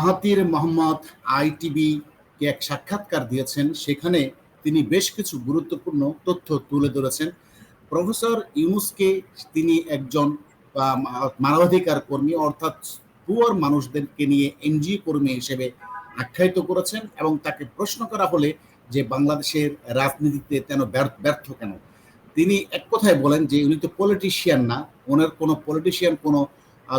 Mahathir Mohammad ITV কে এক সাক্ষাৎকার দিয়েছেন। সেখানে তিনি বেশ কিছু গুরুত্বপূর্ণ তথ্য তুলে ধরেছেন। প্রফেসর ইউনুসকে তিনি একজন মানবাধিকার কর্মী, অর্থাৎ পুয়ার মানুষদেরকে নিয়ে এনজিও কর্মী হিসেবে আখ্যায়িত করেছেন এবং তাকে প্রশ্ন করা হলে যে বাংলাদেশের রাজনীতিতে কেন ব্যর্থ- কেন? তিনি এক কথায় বলেন যে উনি তো পলিটিশিয়ান না, ওনার কোনো পলিটিশিয়ান কোনো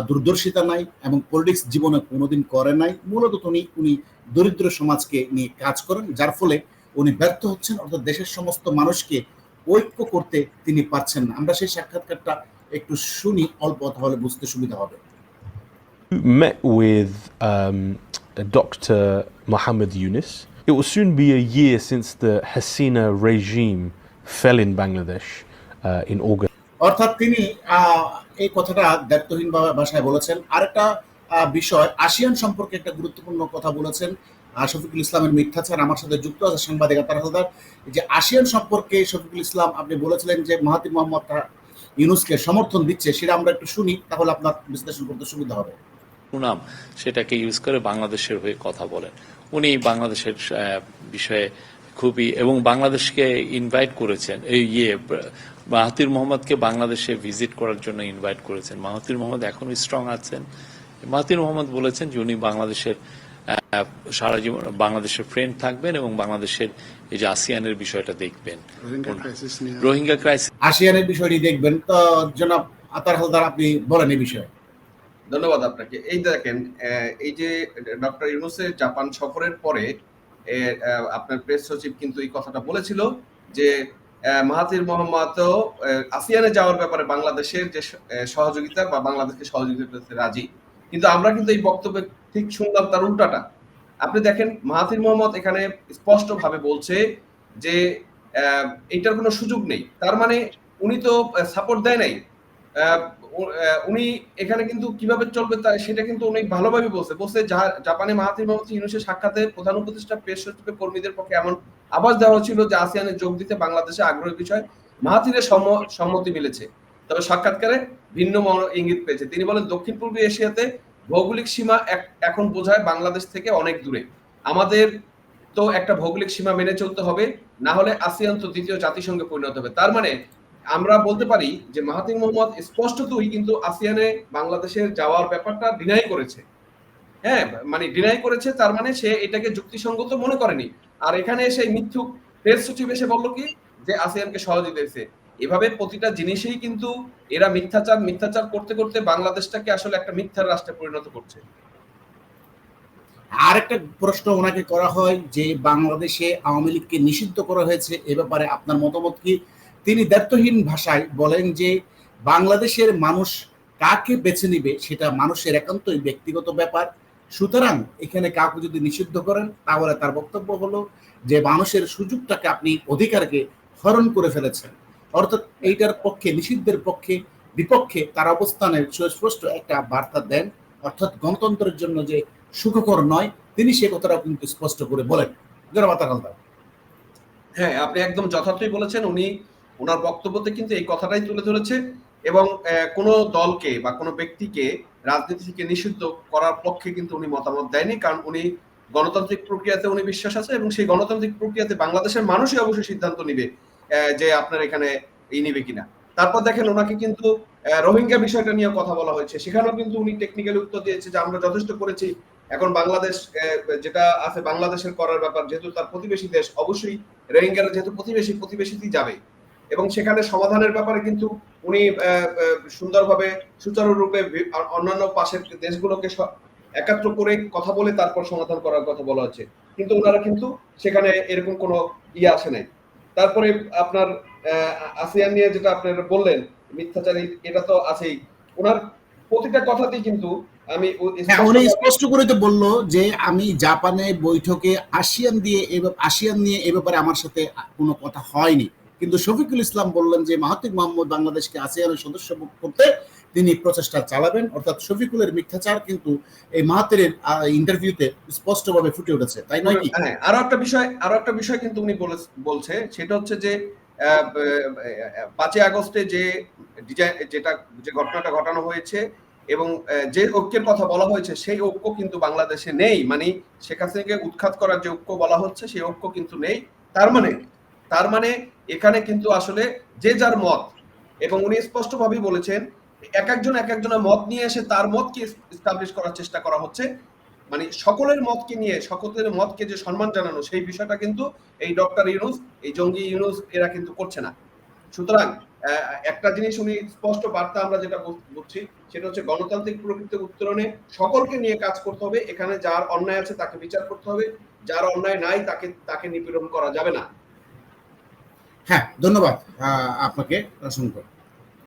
দূরদর্শিতা নাই এবং পলিটিক্স জীবনে কোনোদিন করে নাই মূলত উনি উনি দরিদ্র সমাজকে নিয়ে কাজ করেন যার ফলে উনি ব্যর্থ হচ্ছেন অর্থাৎ দেশের সমস্ত মানুষকে ঐক্য করতে তিনি পারছেন না আমরা সেই সাক্ষাৎকারটা একটু শুনি অল্প তাহলে বুঝতে সুবিধা হবে met with um, Dr. Mohammed Yunus. It will soon be a year since the Hasina regime fell in Bangladesh uh, in August. অর্থাৎ তিনি এই কথাটা দায়িত্বহীন ভাষায় বলেছেন। আরেকটা বিষয়, আসিয়ান সম্পর্কে একটা গুরুত্বপূর্ণ কথা বলেছেন শফিকুল ইসলামের মিথ্যাচার আমার সাথে যুক্ত আছে সাংবাদিক তার হালদার। যে আসিয়ান সম্পর্কে শফিকুল ইসলাম আপনি বলেছিলেন যে মাহাতির মোহাম্মদ ইউনুসকে সমর্থন দিচ্ছে, সেটা আমরা একটু শুনি, তাহলে আপনার বিশ্লেষণ করতে সুবিধা হবে। সুনাম, সেটাকে ইউজ করে বাংলাদেশের হয়ে কথা বলেন। উনি বাংলাদেশের বিষয়ে খুবই, এবং বাংলাদেশকে ইনভাইট করেছেন, এই ইয়ে মাহাতির মোহাম্মদকে বাংলাদেশে ভিজিট করার জন্য ইনভাইট করেছেন। মাহাতির মোহাম্মদ এখনও স্ট্রং আছেন। মাহাতির মোহাম্মদ বলেছেন যে উনি বাংলাদেশের আহ, সারা জীবন বাংলাদেশের ফ্রেন্ড থাকবেন এবং বাংলাদেশের এই যে আসিয়ানের বিষয়টা দেখবেন। রোহিঙ্গা ক্রাইসিস আসিয়ানের বিষয়টি দেখবেন। তো জনাব আতার হালদার আপনি বলেন এই বিষয়ে। ধন্যবাদ আপনাকে। এই দেখেন আহ, এই যে ডক্টর ইউনুসের জাপান সফরের পরে আহ, আপনার প্রেস সচিব কিন্তু এই কথাটা বলেছিল যে আহ, মোহাম্মদ আসিয়ানে যাওয়ার ব্যাপারে বাংলাদেশের যে সহযোগিতা বা বাংলাদেশকে সহযোগিতা করতে রাজি। কিন্তু আমরা কিন্তু এই বক্তব্যে ঠিক শুনলাম তার উল্টাটা। আপনি দেখেন মাহাতির মোহাম্মদ এখানে স্পষ্টভাবে বলছে যে এটার কোনো সুযোগ নেই। তার মানে উনি তো সাপোর্ট দেয় নাই। উনি এখানে কিন্তু কীভাবে চলবে তা সেটা কিন্তু অনেক ভালোভাবে বলছে। বলছে জাপানে মাহাতির মোহাম্মদ ইউনুসের সাক্ষাতে প্রধান উপদেষ্টা প্রেস সচিবের কর্মীদের পক্ষে এমন আভাস দেওয়া হয়েছিল যে আসিয়ানে যোগ দিতে বাংলাদেশে আগ্রহের বিষয় মাহাতিরের সম্মতি মিলেছে। তবে সাক্ষাৎকারে ভিন্ন মন- ইঙ্গিত পেয়েছে। তিনি বলেন, দক্ষিণ পূর্ব এশিয়াতে ভৌগোলিক সীমা এখন বোঝায় বাংলাদেশ থেকে অনেক দূরে। আমাদের তো একটা ভৌগোলিক সীমা মেনে চলতে হবে, না হলে আসিয়ান তো দ্বিতীয় জাতিসংঘে পরিণত হবে। তার মানে আমরা বলতে পারি যে মাহাতির মোহাম্মদ স্পষ্টতই কিন্তু আসিয়ানে বাংলাদেশের যাওয়ার ব্যাপারটা ডিনাই করেছে। হ্যাঁ মানে ডিনাই করেছে, তার মানে সে এটাকে যুক্তিসঙ্গত মনে করেনি। আর এখানে এসে এই মিথ্যুক প্রেস সচিব এসে বলল কি? যে আসিয়ানকে সহযোগিতা দিয়েছে। এভাবে প্রতিটা জিনিসেই কিন্তু এরা মিথ্যাচার মিথ্যাচার করতে করতে বাংলাদেশটাকে আসলে একটা মিথ্যার রাষ্ট্রে পরিণত করছে। আরেকটা প্রশ্ন ওনাকে করা হয় যে বাংলাদেশে আওয়ামী লীগকে নিষিদ্ধ করা হয়েছে, এ ব্যাপারে আপনার মতামত কি? তিনি দায়িত্বহীন ভাষায় বলেন যে বাংলাদেশের মানুষ কাকে বেছে নিবে সেটা মানুষের একান্তই ব্যক্তিগত ব্যাপার। সুতরাং এখানে কাউকে যদি নিষিদ্ধ করেন, তাহলে তার বক্তব্য হলো যে মানুষের সুযোগটাকে আপনি অধিকারকে হরণ করে ফেলেছেন। অর্থাৎ এইটার পক্ষে, নিষিদ্ধের পক্ষে, বিপক্ষে তার অবস্থানের সুস্পষ্ট একটা বার্তা দেন। অর্থাৎ গণতন্ত্রের জন্য যে সুখকর নয়, তিনি সে কথাটাও কিন্তু স্পষ্ট করে বলেন। হ্যাঁ আপনি একদম যথার্থই বলেছেন। উনি ওনার বক্তব্যতে কিন্তু এই কথাটাই তুলে ধরেছে এবং কোনো দলকে বা কোনো ব্যক্তিকে রাজনীতি থেকে নিষিদ্ধ করার পক্ষে কিন্তু উনি মতামত দেয়নি। কারণ উনি গণতান্ত্রিক প্রক্রিয়াতে উনি বিশ্বাস আছে এবং সেই গণতান্ত্রিক প্রক্রিয়াতে বাংলাদেশের মানুষই অবশ্যই সিদ্ধান্ত নিবে যে আপনার এখানে এই নিবে কিনা। তারপর দেখেন ওনাকে কিন্তু রোহিঙ্গা বিষয়টা নিয়ে কথা বলা হয়েছে। সেখানেও কিন্তু উনি টেকনিক্যালি উত্তর দিয়েছে যে, আমরা যথেষ্ট করেছি। এখন বাংলাদেশ যেটা আছে বাংলাদেশের করার ব্যাপার, যেহেতু তার প্রতিবেশী দেশ, অবশ্যই রোহিঙ্গারা যেহেতু প্রতিবেশী, প্রতিবেশীতেই যাবে। এবং সেখানে সমাধানের ব্যাপারে কিন্তু উনি সুন্দরভাবে সুচারুরূপে অন্যান্য পাশের দেশগুলোকে একাত্র করে কথা বলে তারপর সমাধান করার কথা বলা হচ্ছে। কিন্তু ওনারা কিন্তু সেখানে এরকম কোনো ইয়ে আসে নাই। তারপরে আপনার আসিয়ান নিয়ে যেটা আপনারা বললেন মিথ্যাচারী এটা তো আছেই। ওনার প্রতিটা কথাতেই কিন্তু আমি হ্যাঁ উনি স্পষ্ট করে তো বলল যে আমি জাপানে বৈঠকে আসিয়ান দিয়ে আসিয়ান নিয়ে এ ব্যাপারে আমার সাথে কোনো কথা হয়নি। কিন্তু শফিকুল ইসলাম বললেন যে মাহাতির মোহাম্মদ বাংলাদেশকে আসিয়ানের সদস্য করতে তিনি প্রচেষ্টা চালাবেন। অর্থাৎ শফিকুলের মিথ্যাচার কিন্তু এই মাহাতির ইন্টারভিউতে স্পষ্টভাবে ফুটে উঠেছে। তাই নয় কি? হ্যাঁ আরও একটা বিষয়, আরও একটা বিষয় কিন্তু উনি বলছে সেটা হচ্ছে যে পাঁচই আগস্টে যে যেটা, যে ঘটনাটা ঘটানো হয়েছে এবং যে ঐক্যের কথা বলা হয়েছে, সেই ঐক্য কিন্তু বাংলাদেশে নেই। মানে শেখ হাসিনাকে উৎখাত করার যে ঐক্য বলা হচ্ছে, সেই ঐক্য কিন্তু নেই। তার মানে তার মানে এখানে কিন্তু আসলে যে যার মত, এবং উনি স্পষ্টভাবেই বলেছেন, এক একজন এক একজনের মত নিয়ে এসে তার মতকে স্টাবলিশ করার চেষ্টা করা হচ্ছে। মানে সকলের মতকে নিয়ে, সকলের মতকে যে সম্মান জানানো, সেই বিষয়টা কিন্তু এই ডক্টর ইউনুস, এই জঙ্গি ইউনুস, এরা কিন্তু করছে না। সুতরাং একটা জিনিস উনি স্পষ্ট বার্তা আমরা যেটা বুঝছি, সেটা হচ্ছে গণতান্ত্রিক প্রকৃতির উত্তরণে সকলকে নিয়ে কাজ করতে হবে। এখানে যার অন্যায় আছে তাকে বিচার করতে হবে। যার অন্যায় নাই তাকে তাকে নিপীড়ন করা যাবে না। হ্যাঁ ধন্যবাদ আপনাকে অসংখ্য